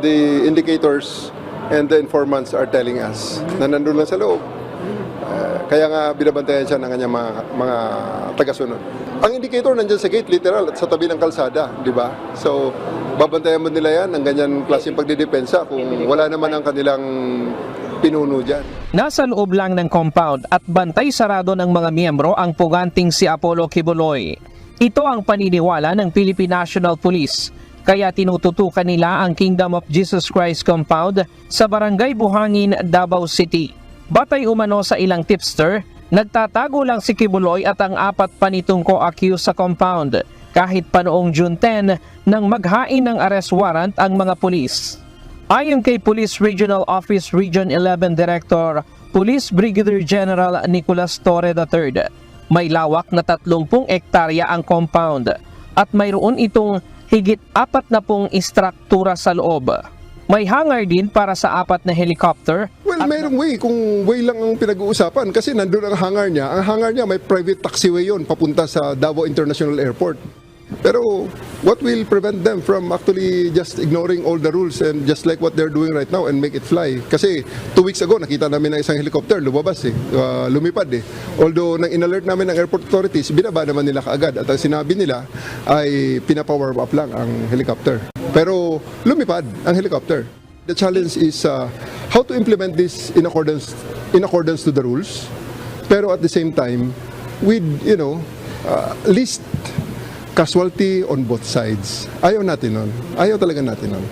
the indicators and the informants are telling us na nandun lang sa loob. Uh, kaya nga binabantayan siya ng kanyang mga, mga tagasunod. Ang indicator nandyan sa gate, literal, at sa tabi ng kalsada, di ba? So, babantayan mo nila yan ng ganyan klaseng pagdidepensa kung wala naman ang kanilang pinuno dyan. Nasa loob lang ng compound at bantay sarado ng mga miyembro ang puganting si Apollo Kibuloy. Ito ang paniniwala ng Philippine National Police kaya tinututukan nila ang Kingdom of Jesus Christ compound sa Barangay Buhangin, Davao City. Batay umano sa ilang tipster, nagtatago lang si Kibuloy at ang apat pa nitong co-accused sa compound kahit pa noong June 10 nang maghain ng arrest warrant ang mga pulis. Ayon kay Police Regional Office Region 11 Director Police Brigadier General Nicolas Torre III, may lawak na 30 ektarya ang compound at mayroon itong higit apat na pong istruktura sa loob. May hangar din para sa apat na helicopter Well, mayroong way kung way lang ang pinag-uusapan kasi nandun ang hangar niya. Ang hangar niya may private taxiway yon papunta sa Davao International Airport. Pero what will prevent them from actually just ignoring all the rules and just like what they're doing right now and make it fly? Kasi two weeks ago nakita namin ng isang helicopter lumabas eh, uh, lumipad eh. Although nang in-alert namin ng airport authorities, binaba naman nila kaagad at ang sinabi nila ay pinapower up lang ang helicopter. Pero lumipad ang helicopter. The challenge is uh, how to implement this in accordance in accordance to the rules, pero at the same time with you know uh, least casualty on both sides. Ayaw natin nun. Ayaw talaga natin nun.